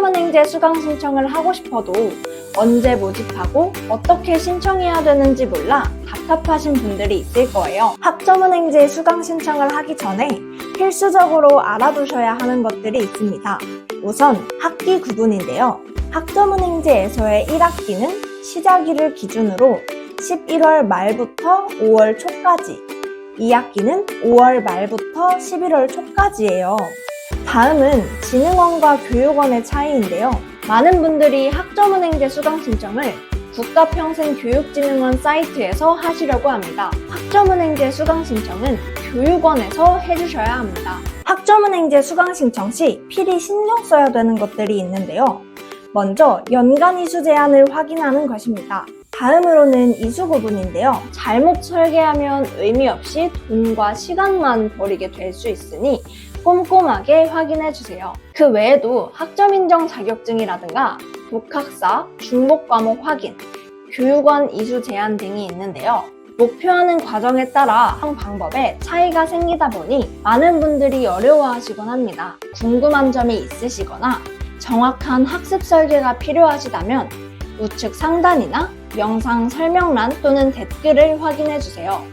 학점은행제 수강 신청을 하고 싶어도 언제 모집하고 어떻게 신청해야 되는지 몰라 답답하신 분들이 있을 거예요. 학점은행제 수강 신청을 하기 전에 필수적으로 알아두셔야 하는 것들이 있습니다. 우선 학기 구분인데요. 학점은행제에서의 1학기는 시작일을 기준으로 11월 말부터 5월 초까지, 2학기는 5월 말부터 11월 초까지예요. 다음은 진흥원과 교육원의 차이인데요. 많은 분들이 학점은행제 수강 신청을 국가평생교육진흥원 사이트에서 하시려고 합니다. 학점은행제 수강 신청은 교육원에서 해주셔야 합니다. 학점은행제 수강 신청 시 필히 신경 써야 되는 것들이 있는데요. 먼저 연간 이수 제한을 확인하는 것입니다. 다음으로는 이수 구분인데요. 잘못 설계하면 의미 없이 돈과 시간만 버리게 될 수 있으니 꼼꼼하게 확인해 주세요. 그 외에도 학점 인정 자격증이라든가 독학사, 중복 과목 확인, 교육원 이수 제한 등이 있는데요. 목표하는 과정에 따라 한 방법에 차이가 생기다 보니 많은 분들이 어려워하시곤 합니다. 궁금한 점이 있으시거나 정확한 학습 설계가 필요하시다면 우측 상단이나 영상 설명란 또는 댓글을 확인해 주세요.